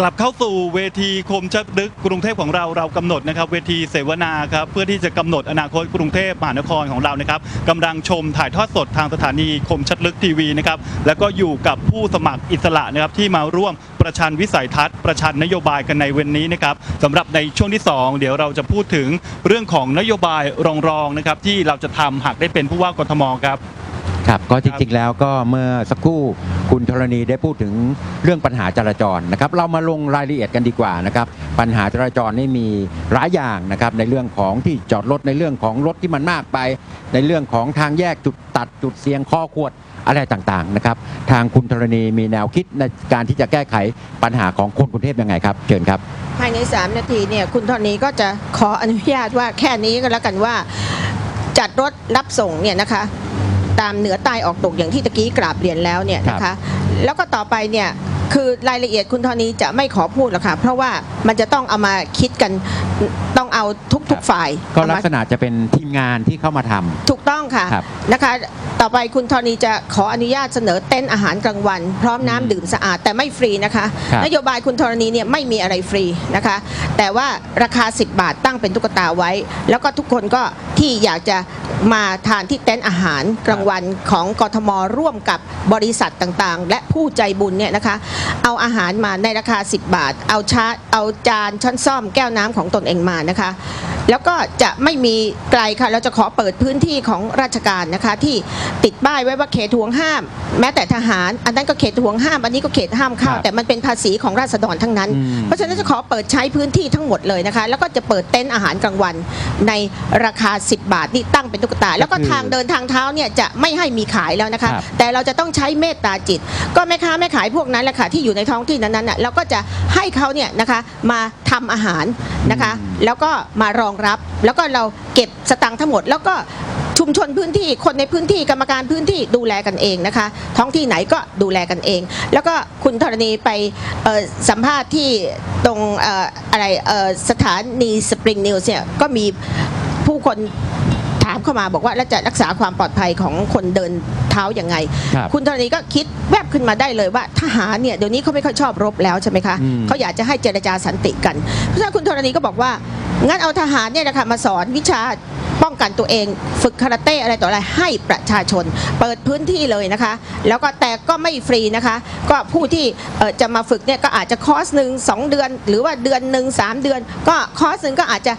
กลับเข้าสู่เวทีคมชัดลึกกรุงเทพของเราเรากำหนดนะครับ เวทีเสวนาครับเพื่อที่จะกำหนดอนาคตกรุงเทพมหานครของเรานะครับกำลังชมถ่ายทอดสดทางสถานีคมชัดลึกทีวีนะครับแล้วก็อยู่กับผู้สมัครอิสระนะครับที่มาร่วมประชันวิสัยทัศน์ประชันนโยบายกันในวันนี้นะครับสำหรับในช่วงที่ 2 เดี๋ยวเราจะพูดถึงเรื่องของนโยบายรองๆนะครับที่เราจะทำหากได้เป็นผู้ว่ากทมครับครับก็จริงๆแล้วก็เมื่อสักครู่ คุณธรณีได้พูดถึงเรื่องปัญหาจราจรนะครับ เรามาลงรายละเอียดกันดีกว่านะครับ ปัญหาจราจรนี่มีหลายอย่างนะครับ ในเรื่องของที่จอดรถในเรื่องของรถที่มันมากไป ในเรื่องของทางแยกจุดตัดจุดเสียงข้อขวดอะไรต่างๆนะครับ ทางคุณธรณีมีแนวคิดในการที่จะแก้ไขปัญหาของคนกรุงเทพยังไงครับเชิญครับ ภายใน 3 นาทีเนี่ยคุณเท่านี้ก็จะขออนุญาตว่าแค่นี้ก็แล้วกันว่า จัดรถรับส่งเนี่ยนะคะ ตามเหนือใต้ออกตกอย่างที่ตะกี้กราบเรียนแล้วเนี่ยนะครัคะ บ แล้วก็ต่อไปเนี่ยคือรายละเอียดคุณเท่านี้จะไม่ขอพูดหรอกค่ะเพราะว่ามันจะต้องเอามาคิดกันต้องเอาทุกๆฝ่ายก็เอาลัมากษณะจะเป็นทีมงานที่เข้ามาทำ ถูกต้องค่ะครับนะคะ ต่อไปคุณธนีจะขออนุญาตเสนอเต้นอาหารกลางวัน พร้อมน้ำดื่มสะอาดแต่ไม่ฟรีนะคะ ครับ นโยบายคุณธรณีเนี่ยไม่มีอะไรฟรีนะคะ แต่ว่าราคา 10 บาทตั้งเป็นตุ๊กตาไว้ แล้วก็ทุกคนก็ที่อยากจะ มาทานที่เต็นท์อาหารกลางวันของกทมร่วมกับบริษัทต่างๆ และผู้ใจบุญเนี่ยนะคะ เอาอาหารมาในราคา 10 บาท เอาชาเอาจานช้อนซ่อมแก้วน้ำของตนเองมานะคะ แล้วก็จะไม่มีไกลค่ะ เราจะขอเปิดพื้นที่ของราชการนะคะ ที่ติดป้ายไว้ว่าเขตห่วงห้าม แม้แต่ทหาร อันนั้นก็เขตห่วงห้าม อันนี้ก็เขตห้ามเข้า ครับแต่มันเป็นภาษีของราษฎรทั้งนั้น อืม เพราะฉะนั้นจะขอเปิดใช้พื้นที่ทั้งหมดเลยนะคะ แล้วก็จะเปิดเต็นท์อาหารกลางวันในราคา 10 บาทนี่ตั้งเป็นตุ๊กตา แล้วก็ทางเดินทางเท้าเนี่ยจะไม่ให้มีขายแล้วนะคะ ครับ แต่เราจะต้องใช้เมตตาจิต ก็แม่ค้าแม่ขายพวกนั้นแหละค่ะที่อยู่ในท้องที่นั้นๆน่ะเราก็จะให้เขาเนี่ยนะคะมาทำอาหารนะคะอืมแล้วก็มารองรับ แล้วก็เราเก็บสตังค์ทั้งหมด แล้วก็ชุมชนพื้นที่คนในพื้นที่กรรมการพื้นที่ดูแลกันเองนะคะ ท้องที่ไหนก็ดูแลกันเอง แล้วก็คุณธรณีไปเอ่อสัมภาษณ์ที่ตรงเอ่ออะไรเอ่อสถานีสปริงนิวส์เนี่ยก็มีผู้คนถามเข้ามาบอกว่าแล้วจะรักษาความปลอดภัยของคนเดินเท้าอย่างไงครับคุณธรณีก็คิดแวบขึ้นมาได้เลยว่าทหารเนี่ยเดี๋ยวนี้เขาไม่ค่อยชอบรบแล้วใช่ไหมคะอืมเขาอยากจะให้เจรจาสันติกัน เพราะฉะนั้นคุณธรณีก็บอกว่า งั้นเอาทหารเนี่ยนะคะมาสอนวิชาป้องกันตัวเอง ฝึกคาราเต้อะไรต่ออะไรให้ประชาชน เปิดพื้นที่เลยนะคะ แล้วก็แต่ก็ไม่ฟรีนะคะ ก็ผู้ที่เอ่อจะมาฝึกเนี่ยก็อาจจะคอร์สหนึ่งสองเดือน หรือว่าเดือนหนึ่งสามเดือน ก็คอร์สหนึ่งก็อาจจะ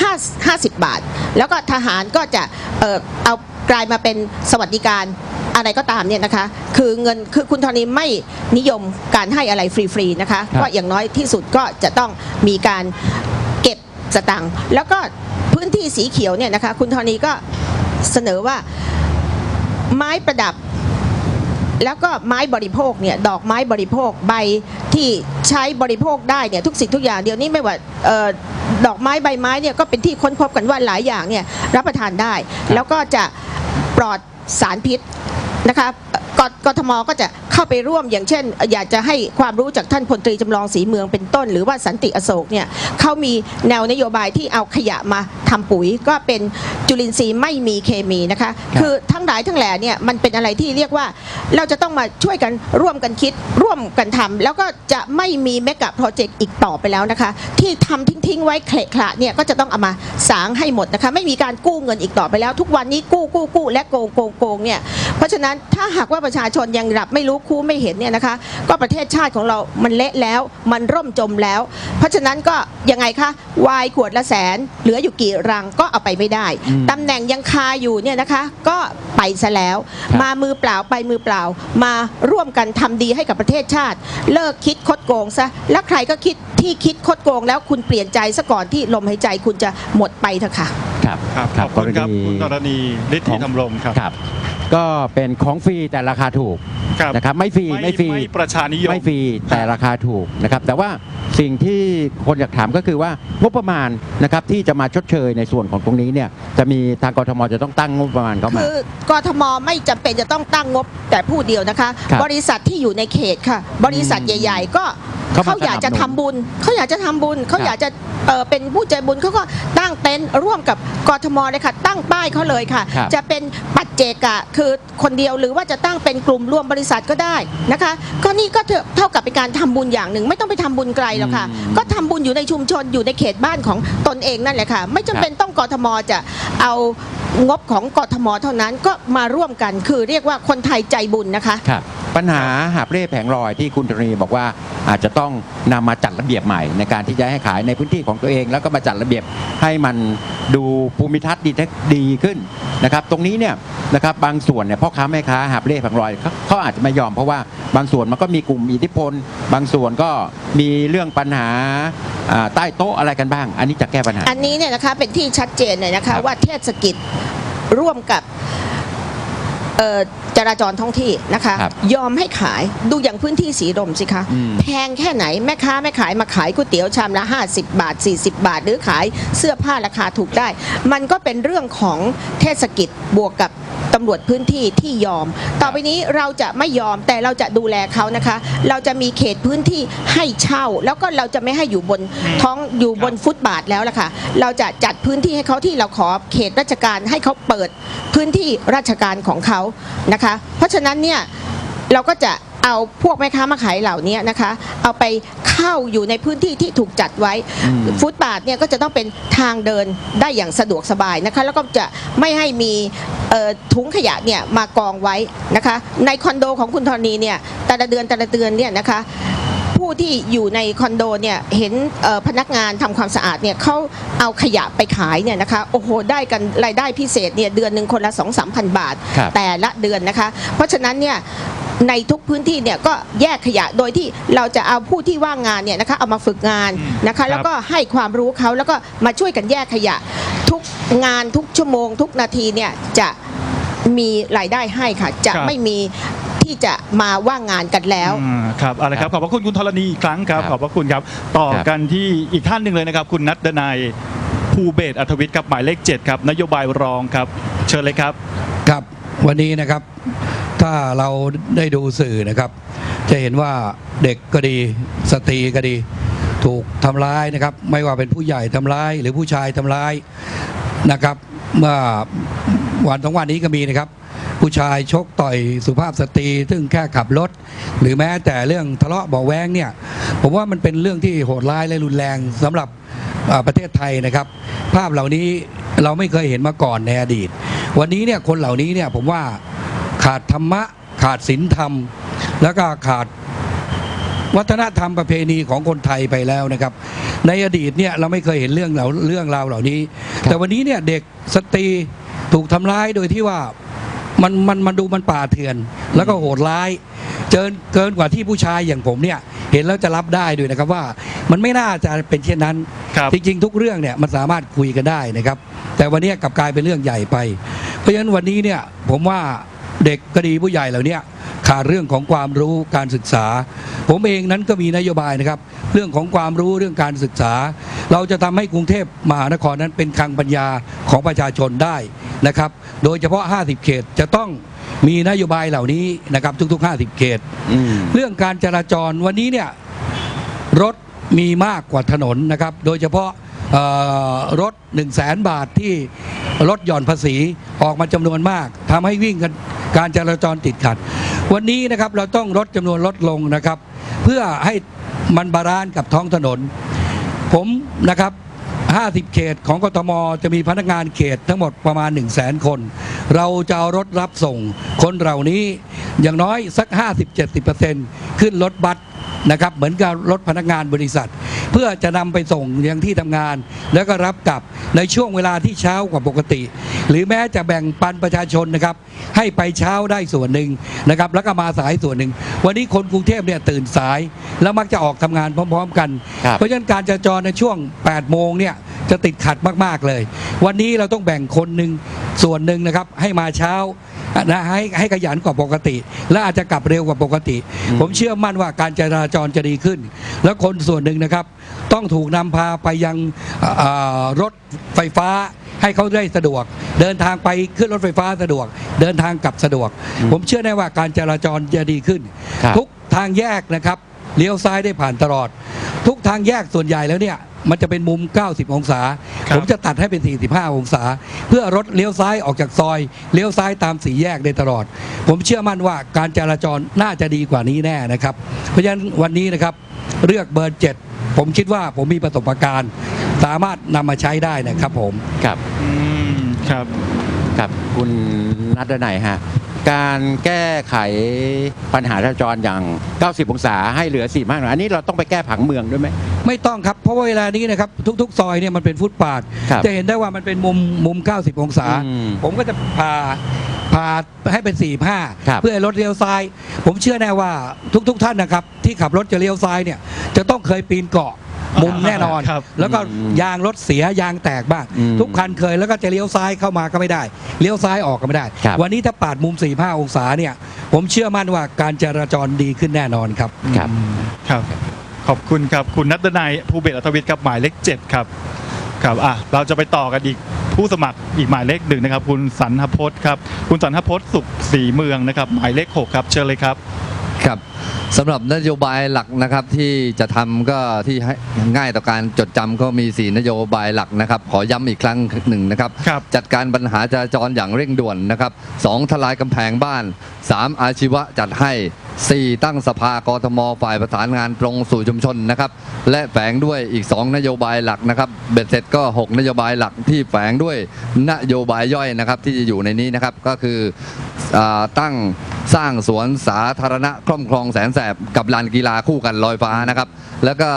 5 50 บาท แล้วก็ทหารก็จะเอ่อเอากลายมาเป็นสวัสดิการอะไรก็ตามเนี่ยนะคะ คือเงินคือคุณธนีไม่นิยมการให้อะไรฟรีๆนะคะครับก็อย่างน้อยที่สุดก็จะต้องมีการเก็บ สตังค์แล้วก็พื้นที่สีเขียวเนี่ยนะคะคุณธนีก็เสนอว่าไม้ประดับ แล้วก็ไม้บริโภคเนี่ยดอกไม้บริโภคใบที่ใช้บริโภคได้เนี่ยทุกสิ่งทุกอย่างเดี๋ยวนี้ไม่ว่าออดอกไม้ใบไม้เนี่ยก็เป็นที่ค้นพบกันว่าหลายอย่างเนี่ยรับประทานได้ แล้วก็จะปลอดสารพิษ นะคะกกทมก็จะเข้าไปร่วมอย่างเช่น อยากจะให้ความรู้จากท่านพลตรีจำลองศรีเมืองเป็นต้น หรือว่าสันติอโศกเนี่ยเขามีแนวนโยบายที่เอาขยะมาทำปุ๋ย ก็เป็นจุลินทรีย์ไม่มีเคมีนะคะครับคือทั้งหลายทั้งแหล่เนี่ยมันเป็นอะไรที่เรียกว่าเราจะต้องมาช่วยกันร่วมกันคิดร่วมกันทำแล้วก็จะไม่มีเมกะโปรเจกต์อีกต่อไปแล้วนะคะ ที่ทำทิ้งๆไว้เคละคละเนี่ยก็จะต้องเอามาสางให้หมดนะคะไม่มีการกู้เงินอีกต่อไปแล้ว ทุกวันนี้กู้กู้กู้และโกงโกงโกงเนี่ยเพราะฉะนั้นถ้าหากว่าประชาชนยังหลับไม่รู้คู่ไม่เห็นเนี่ยนะคะ ก็ประเทศชาติของเรามันเละแล้ว มันร่มจมแล้ว เพราะฉะนั้นก็ยังไงคะวายขวดละแสน เหลืออยู่กี่รังก็เอาไปไม่ได้อืมตำแหน่งยังคาอยู่เนี่ยนะคะ ก็ไปซะแล้วครับมามือเปล่าไปมือเปล่า มาร่วมกันทำดีให้กับประเทศชาติ เลิกคิดคดโกงซะแล้วใครก็คิดที่คิดคดโกง แล้วคุณเปลี่ยนใจซะก่อนที่ลมหายใจคุณจะหมดไปเถอะค่ะครับครับขอบคุณครับคุณกรณีฤทธิธรรมรงค์ครับครับ ก็เป็นของฟรีแต่ราคาถูกครับนะครับไม่ฟรีไม่ฟรีไม่ประชานิยมไม่ฟรีแต่ราคาถูกนะครับ แต่ว่าสิ่งที่คนอยากถามก็คือว่างบประมาณนะครับที่จะมาชดเชยในส่วนของตรงนี้เนี่ยจะมีทางกทมจะต้องตั้งงบประมาณเข้ามา คือกทมไม่จำเป็นจะต้องตั้งงบแต่ผู้เดียวนะคะ ครับบริษัทที่อยู่ในเขตค่ะ บริษัทอืมใหญ่ ๆ ก็ เข้ามาเขาอยากจะสนับสนุน ทำบุญเขาอยากจะทำบุญเขาอยากจะเอ่อเป็นผู้ใจบุญเขาก็ตั้งเต็นท์ร่วมกับกทมเลยค่ะ ตั้งป้ายเขาเลยค่ะ ครับ จะเป็นปัจเจกะคือคนเดียวหรือว่าจะตั้งเป็นกลุ่มรวมบริษัทก็ได้นะคะ ก็นี่ก็เถอะเท่ากับเป็นการทำบุญอย่างหนึ่ง ไม่ต้องไปทำบุญไกลหรอกค่ะอืมก็ทำบุญอยู่ในชุมชนอยู่ในเขตบ้านของตนเองนั่นแหละค่ะ ไม่จำเป็นต้องกทมจะเอา งบของกทมเท่านั้นก็มาร่วมกันคือเรียกว่าคนไทยใจบุญนะคะ ครับปัญหาหาบเร่แผงลอยที่คุณธรณีบอกว่าอาจจะต้องนำมาจัดระเบียบใหม่ ในการที่จะให้ขายในพื้นที่ของตัวเอง แล้วก็มาจัดระเบียบให้มันดูภูมิทัศน์ดีดีขึ้นนะครับ ตรงนี้เนี่ยนะครับบางส่วนเนี่ยพ่อค้าแม่ค้าหาบเร่แผงลอยเขาเขาอาจจะไม่ยอมเพราะว่าบางส่วนมันก็มีกลุ่มอิทธิพล บางส่วนก็มีเรื่องปัญหา อ่าใต้โต๊ะอะไรกันบ้าง อันนี้จะแก้ปัญหา อันนี้เนี่ยนะคะเป็นที่ชัดเจนเลยนะครัคะบว่าเทศกิจร่วมกับ เอ่อจราจรท้องที่นะคะ ครับยอมให้ขายดูอย่างพื้นที่สีลมสิคะ อืม แพงแค่ไหนแม่ค้าแม่ขายมาขายก๋วยเตี๋ยวชามละ 50 บาท 40 บาท หรือขายเสื้อผ้าราคาถูกได้ มันก็เป็นเรื่องของเทศกิจบวกกับตำรวจพื้นที่ที่ยอม ต่อไปนี้เราจะไม่ยอมแต่เราจะดูแลเขานะคะ เราจะมีเขตพื้นที่ให้เช่า แล้วก็เราจะไม่ให้อยู่บนท้องอยู่บนฟุตบาทแล้วล่ะค่ะเราจะจัดพื้นที่ให้เขาที่เราขอเขตราชการให้เขาเปิดพื้นที่ราชการของเขานะคะ เพราะฉะนั้นเนี่ยเราก็จะเอาพวกแม่ค้ามาขายเหล่านี้นะคะ เอาไปเข้าอยู่ในพื้นที่ที่ถูกจัดไว้อืมฟุตบาทเนี่ยก็จะต้องเป็นทางเดินได้อย่างสะดวกสบายนะคะ แล้วก็จะไม่ให้มีเอ่อถุงขยะเนี่ยมากองไว้นะคะ ในคอนโดของคุณธรณีเนี่ยแต่ละเดือนแต่ละเดือนเนี่ยนะคะ ผู้ที่อยู่ในคอนโดเนี่ยเห็นเอ่อพนักงานทำความสะอาดเนี่ยเขาเอาขยะไปขายเนี่ยนะคะโอ้โหได้กันรายได้พิเศษเนี่ยเดือนหนึ่งคนละ2 3 0 0 0 บาทครับแต่ละเดือนนะคะ เพราะฉะนั้นเนี่ยในทุกพื้นที่เนี่ยก็แยกขยะโดยที่เราจะเอาผู้ที่ว่างงานเนี่ยนะคะเอามาฝึกงานอืมนะคะครับแล้วก็ให้ความรู้เขาแล้วก็มาช่วยกันแยกขยะ ทุกงานทุกชั่วโมง ทุกนาทีเนี่ยจะมีรายได้ให้ค่ะ จะครับไม่มี ที่จะมาว่างงานกันแล้ว อ่าครับเอาละครับ ขอบพระคุณคุณธรณีอีกครั้งครับ ครับขอบพระคุณครับ ต่อครับ กันที่อีกท่านหนึ่งเลยนะครับ คุณนัทดนายภูเบศรอัธวิทย์ครับหมายเลข7ครับนโยบายรองครับ เชิญเลยครับ ครับวันนี้นะครับถ้าเราได้ดูสื่อนะครับ จะเห็นว่าเด็กก็ดีสตรีก็ดี ถูกทำร้ายนะครับ ไม่ว่าเป็นผู้ใหญ่ทำร้าย หรือผู้ชายทำร้ายนะครับ เมื่อวันสองวันนี้ก็มีนะครับผู้ชายชกต่อยสุภาพสตรี ซึ่งแค่ขับรถ หรือแม้แต่เรื่องทะเลาะเบาแวงเนี่ย ผมว่ามันเป็นเรื่องที่โหดร้ายและรุนแรงสำหรับประเทศไทยนะครับ ภาพเหล่านี้เราไม่เคยเห็นมาก่อนในอดีต วันนี้เนี่ยคนเหล่านี้เนี่ยผมว่าขาดธรรมะ ขาดศีลธรรม แล้วก็ขาดวัฒนธรรมประเพณีของคนไทยไปแล้วนะครับ ในอดีตเนี่ยเราไม่เคยเห็นเรื่องเหล่าเรื่องราวเหล่านี้ แต่วันนี้เนี่ยเด็กสตรีถูกทำร้ายโดยที่ว่า มันมันมันดูมันป่าเถื่อน แล้วก็โหดร้ายเกินเกินกว่าที่ผู้ชายอย่างผมเนี่ย เห็นแล้วจะรับได้ด้วยนะครับว่า มันไม่น่าจะเป็นเช่นนั้น ครับจริง ๆ ทุกเรื่องเนี่ยมันสามารถคุยกันได้นะครับ แต่วันนี้กลับกลายเป็นเรื่องใหญ่ไป เพราะฉะนั้นวันนี้เนี่ยผมว่าเด็กก็ดีผู้ใหญ่เหล่าเนี้ขาดเรื่องของความรู้การศึกษา ผมเองนั้นก็มีนโยบายนะครับ เรื่องของความรู้เรื่องการศึกษา เราจะทำให้กรุงเทพมหานครนั้นเป็นคลังปัญญาของประชาชนได้ นะครับ โดยเฉพาะ 50 เขตจะต้องมีนโยบายเหล่านี้นะครับทุก ๆ 50 เขตอืมเรื่องการจราจรวันนี้เนี่ยรถมีมากกว่าถนนนะครับ โดยเฉพาะเอ่อรถ 1 0 0 0 0แสนบาทที่ลดหย่อนภาษีออกมาจำนวนมากทำให้วิ่งกันการจราจรติดขัด วันนี้นะครับเราต้องลดจำนวนลดลงนะครับ เพื่อให้มันบาลานซ์กับท้องถนน ผมนะครับ 50 เขตของกทม จะมีพนักงานเขตทั้งหมดประมาณ 1 0 0 0 0แสนคน เราจะเอารถรับส่ง คนเหล่านี้อย่างน้อยสัก 50-70%ขึ้นรถบัส นะครับเหมือนกับรถพนักงานบริษัท เพื่อจะนำไปส่งยังที่ทำงาน แล้วก็รับกลับในช่วงเวลาที่เช้ากว่าปกติ หรือแม้จะแบ่งปันประชาชนนะครับให้ไปเช้าได้ส่วนหนึ่งนะครับแล้วก็มาสายส่วนหนึ่ง วันนี้คนกรุงเทพเนี่ยตื่นสาย แล้วมักจะออกทำงานพร้อม ๆ กันครับเพราะฉะนั้นการจราจรในช่วง 8 โมงเนี่ยจะติดขัดมากๆเลย วันนี้เราต้องแบ่งคนหนึ่งส่วนหนึ่งนะครับให้มาเช้า นะให้ให้ขยันกว่าปกติ และอาจจะกลับเร็วกว่าปกติอืมผมเชื่อมั่นว่าการจราจรจะดีขึ้น แล้วคนส่วนหนึ่งนะครับต้องถูกนำพาไปยังเอ่อรถไฟฟ้าให้เขาได้สะดวก เดินทางไปขึ้นรถไฟฟ้าสะดวก เดินทางกลับสะดวก ผมเชื่อแน่ว่าการจราจรจะดีขึ้นครับทุกทางแยกนะครับเลี้ยวซ้ายได้ผ่านตลอด ทุกทางแยกส่วนใหญ่แล้วเนี่ย มันจะเป็นมุม 90 องศา ครับผมจะตัดให้เป็น 45 องศา เพื่อรถเลี้ยวซ้ายออกจากซอย เลี้ยวซ้ายตามสี่แยกได้ตลอด ผมเชื่อมั่นว่าการจราจรน่าจะดีกว่านี้แน่นะครับ เพราะฉะนั้นวันนี้นะครับเลือกเบอร์เจ็ดผมคิดว่าผมมีประสบการณ์ สามารถนำมาใช้ได้นะครับผมครับอืมครับครับคุณนัดไหนยฮะ การแก้ไขปัญหาจราจรอย่าง 90 องศาให้เหลือ4มากหน่อยอันนี้เราต้องไปแก้ผังเมืองด้วยไหม ไม่ต้องครับ เพราะว่าเวลานี้นะครับทุก ๆ ซอยเนี่ยมันเป็นฟุตปาด ครับจะเห็นได้ว่ามันเป็นมุมมุม 90 องศา อืมผมก็จะพาพาให้เป็นครับ45เพื่อให้รถเลี้ยวซ้าย ผมเชื่อแน่ว่าทุก ๆ ท่านนะครับ ที่ขับรถจะเลี้ยวซ้ายเนี่ยจะต้องเคยปีนเกาะมุมแน่นอน ครับ แล้วก็อืมยางรถเสียยางแตกบ้างอืมทุกคันเคยแล้วก็จะเลี้ยวซ้ายเข้ามาก็ไม่ได้ เลี้ยวซ้ายออกก็ไม่ได้ ครับ วันนี้ถ้าปาดมุม 45 องศาเนี่ย ผมเชื่อมั่นว่าการจราจรดีขึ้นแน่นอนครับ ครับ ครับ ขอบคุณครับ คุณนัทนายภูเบศรอัธวิทย์ครับหมายเลขเจ็ดครับครับอะเราจะไปต่อกันอีกผู้สมัครอีกหมายเลขหนึ่งนะครับ คุณสันทพจน์ครับ คุณสันทพจน์สุขศรีเมืองนะครับ หมายเลขหกครับ เชิญเลยครับครับสำหรับนโยบายหลักนะครับที่จะทำก็ที่ให้ง่ายต่อการจดจำก็มี 4 นโยบายหลักนะครับ ขอย้ำอีกครั้งหนึ่งนะครับครับจัดการปัญหาจราจรอย่างเร่งด่วนนะครับสองทลายกำแพงบ้าน 3 อาชีวะจัดให้ 4 ตั้งสภากทมฝ่ายประสานงานตรงสู่ชุมชนนะครับ และแฝงด้วยอีก 2 นโยบายหลักนะครับ เบ็ดเสร็จก็ 6 นโยบายหลักที่แฝงด้วยนโยบายย่อยนะครับ ที่จะอยู่ในนี้นะครับก็คืออตั้งสร้างสวนสาธารณะคล่อมคลองแสนแสบกับลานกีฬาคู่กันลอยฟ้านะครับ แล้วก็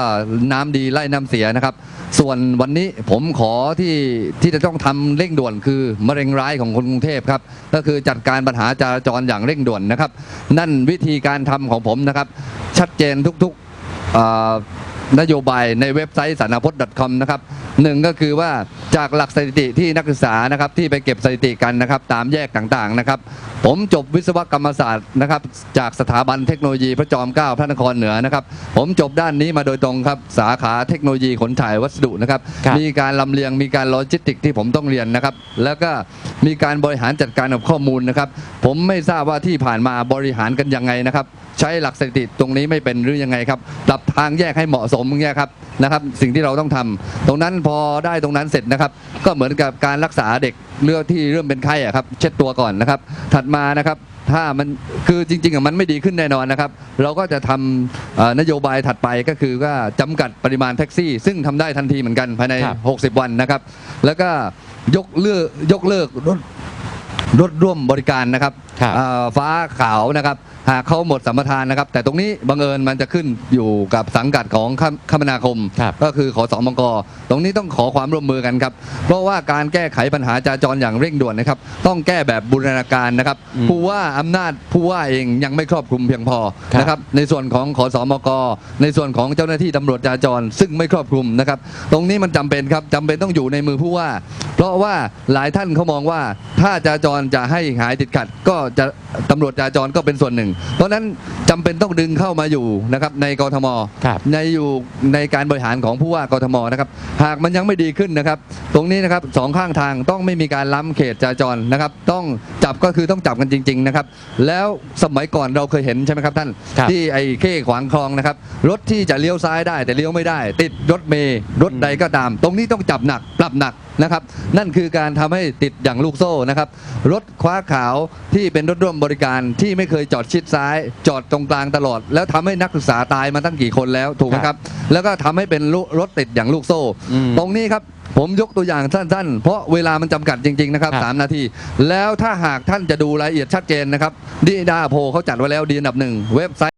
น้ำดีไล่น้ำเสียนะครับส่วนวันนี้ผมขอที่ที่จะต้องทำเร่งด่วนคือมะเร็งร้ายของคนกรุงเทพครับ ก็คือจัดการปัญหาจราจรอย่างเร่งด่วนนะครับ นั่นวิธีการทำของผมนะครับ ชัดเจนทุกๆนโยบายในเว็บไซต์สารพจน์ .com นะครับ หนึ่งก็คือว่าจากหลักสถิติที่นักศึกษานะครับที่ไปเก็บสถิติกันนะครับตามแยกต่างๆนะครับ ผมจบวิศวกรรมศาสตร์นะครับจากสถาบันเทคโนโลยีพระจอมเกล้าพระนครเหนือนะครับ ผมจบด้านนี้มาโดยตรงครับสาขาเทคโนโลยีขนถ่ายวัสดุนะครับครับ มีการลำเลียงมีการโลจิสติกที่ผมต้องเรียนนะครับ แล้วก็มีการบริหารจัดการกับข้อมูลนะครับ ผมไม่ทราบว่าที่ผ่านมาบริหารกันยังไงนะครับ ใช้หลักสถิติตรงนี้ไม่เป็นหรือยังไงครับปรับทางแยกให้เหมาะสมอย่างเงี้ยครับนะครับ สิ่งที่เราต้องทำตรงนั้นพอได้ตรงนั้นเสร็จนะครับ ก็เหมือนกับการรักษาเด็กเลือดที่เริ่มเป็นไข้อะครับ เช็ดตัวก่อนนะครับ ถัดมานะครับถ้ามันคือจริงๆอะมันไม่ดีขึ้นแน่นอนนะครับ เราก็จะทำเอ่อนโยบายถัดไปก็คือว่าจำกัดปริมาณแท็กซี่ ซึ่งทำได้ทันทีเหมือนกันภายในครับ60 วันนะครับ แล้วก็ยกเลิกยกเลิกรถ รถร่วมบริการนะครับครับ เอ่อฟ้าขาวนะครับ หากเขาหมดสัมปทานนะครับ แต่ตรงนี้บังเอิญมันจะขึ้นอยู่กับสังกัดของคมคมนาคม ครับ ก็คือขอสอมกตรงนี้ต้องขอความร่วมมือกันครับ เพราะว่าการแก้ไขปัญหาจราจรอย่างเร่งด่วนนะครับ ต้องแก้แบบบูรณาการนะครับอืมผู้ว่าอำนาจผู้ว่าเองยังไม่ครอบคลุมเพียงพอครับนะครับ ในส่วนของขอสอมกในส่วนของเจ้าหน้าที่ตำรวจจราจร ซึ่งไม่ครอบคลุมนะครับ ตรงนี้มันจำเป็นครับจำเป็นต้องอยู่ในมือผู้ว่า เพราะว่าหลายท่านเขามองว่า ถ้าจราจรจะให้หายติดขัด ก็จะตำรวจจราจรก็เป็นส่วนหนึ่ง เพราะฉะนั้นจำเป็นต้องดึงเข้ามาอยู่นะครับในกทม ครับ ในอยู่ในการบริหารของผู้ว่ากทมนะครับหากมันยังไม่ดีขึ้นนะครับ ตรงนี้นะครับสองข้างทางต้องไม่มีการล้ำเขตจราจรนะครับ ต้องจับก็คือต้องจับกันจริง ๆนะครับ แล้วสมัยก่อนเราเคยเห็นใช่ไหมครับท่านครับ ที่ไอ้เข้ขวางคลองนะครับ รถที่จะเลี้ยวซ้ายได้ แต่เลี้ยวไม่ได้ ติดรถเมย์รถใดก็ตาม ตรงนี้ต้องจับหนักปรับหนักนะครับ นั่นคือการทำให้ติดอย่างลูกโซ่นะครับรถคว้าขาวที่เป็นรถร่วมบริการที่ไม่เคยจอดชิดซ้าย จอดตรงกลางตลอด แล้วทำให้นักศึกษาตายมาตั้งกี่คนแล้วถูกไหมครับ แล้วก็ทำให้เป็นลุรถติดอย่างลูกโซ่อืมตรงนี้ครับผมยกตัวอย่างสั้นๆ เพราะเวลามันจำกัดจริง ๆ นะครับครับสามนาที แล้วถ้าหากท่านจะดูรายละเอียดชัดเจนนะครับดีดาโพเขาจัดไว้แล้วดีอันดับหนึ่งเว็บไซต์